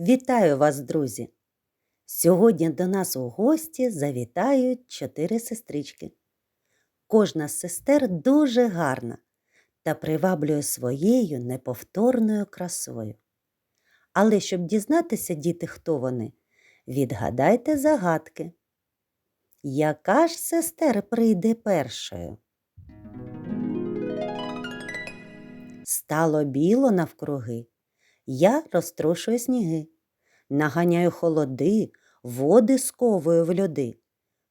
Вітаю вас, друзі! Сьогодні до нас у гості завітають чотири сестрички. Кожна з сестер дуже гарна та приваблює своєю неповторною красою. Але щоб дізнатися, діти, хто вони, відгадайте загадки. Яка ж сестер прийде першою? Стало біло навкруги. Я розтрошую сніги, наганяю холоди, води сковую в льоди.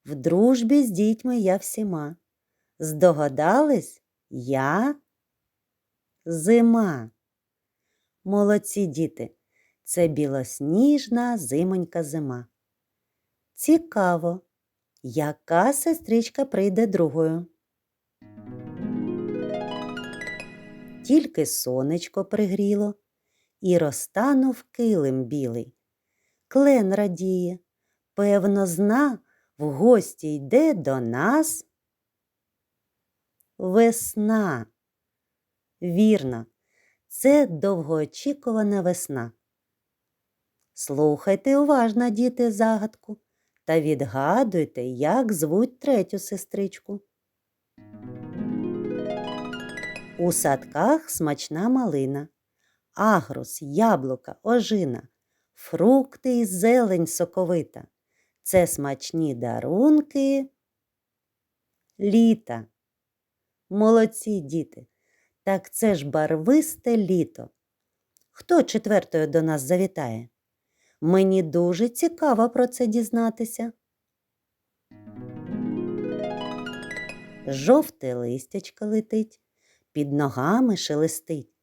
В дружбі з дітьми я всіма. Здогадались я зима. Молодці діти, це білосніжна зимонька зима. Цікаво, яка сестричка прийде другою? Тільки сонечко пригріло і розтанув килим білий. Клен радіє, певно, зна, в гості йде до нас. Весна. Вірно, це довгоочікувана весна. Слухайте уважно, діти, загадку, та відгадуйте, як звуть третю сестричку. У садках смачна малина, агрус, яблука, ожина, фрукти і зелень соковита. Це смачні дарунки літа. Молодці діти, так це ж барвисте літо. Хто четвертою до нас завітає? Мені дуже цікаво про це дізнатися. Жовте листячко летить, під ногами шелестить.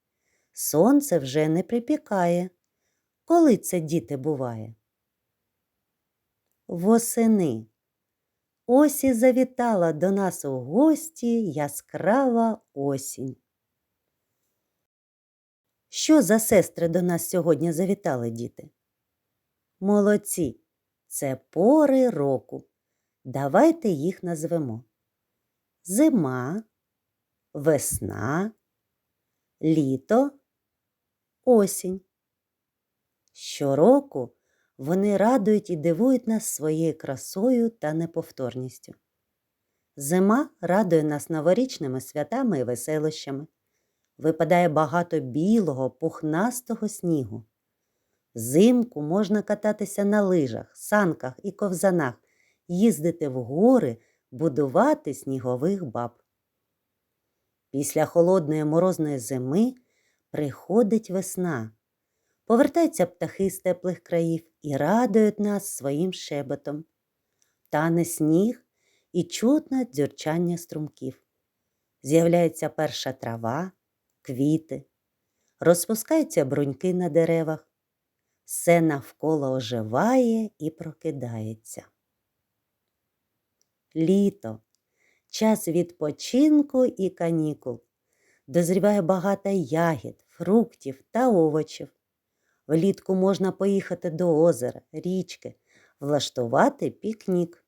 Сонце вже не припікає. Коли це діти буває? Восени. Ось і завітала до нас у гості яскрава осінь. Що за сестри до нас сьогодні завітали, діти? Молодці, це пори року. Давайте їх назвемо. Зима, весна, літо, осінь. Щороку вони радують і дивують нас своєю красою та неповторністю. Зима радує нас новорічними святами і веселощами. Випадає багато білого, пухнастого снігу. Взимку можна кататися на лижах, санках і ковзанах, їздити в гори, будувати снігових баб. Після холодної морозної зими приходить весна. Повертаються птахи з теплих країв і радують нас своїм шепотом. Тане сніг і чутне дзюрчання струмків. З'являється перша трава, квіти, розпускаються бруньки на деревах. Все навколо оживає і прокидається. Літо час відпочинку і канікул. Дозріває багато ягід, фруктів та овочів. Влітку можна поїхати до озера, річки, влаштувати пікнік.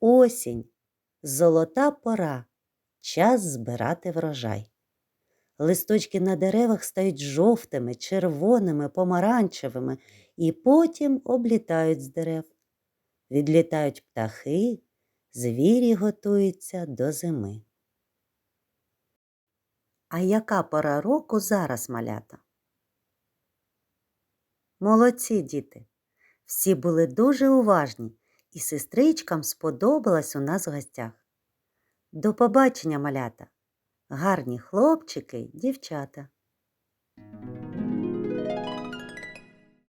Осінь золота пора, час збирати врожай. Листочки на деревах стають жовтими, червоними, помаранчевими і потім облітають з дерев. Відлітають птахи, звірі готуються до зими. А яка пора року зараз малята? Молодці діти! Всі були дуже уважні, і сестричкам сподобалось у нас в гостях. До побачення, малята, гарні хлопчики, дівчата.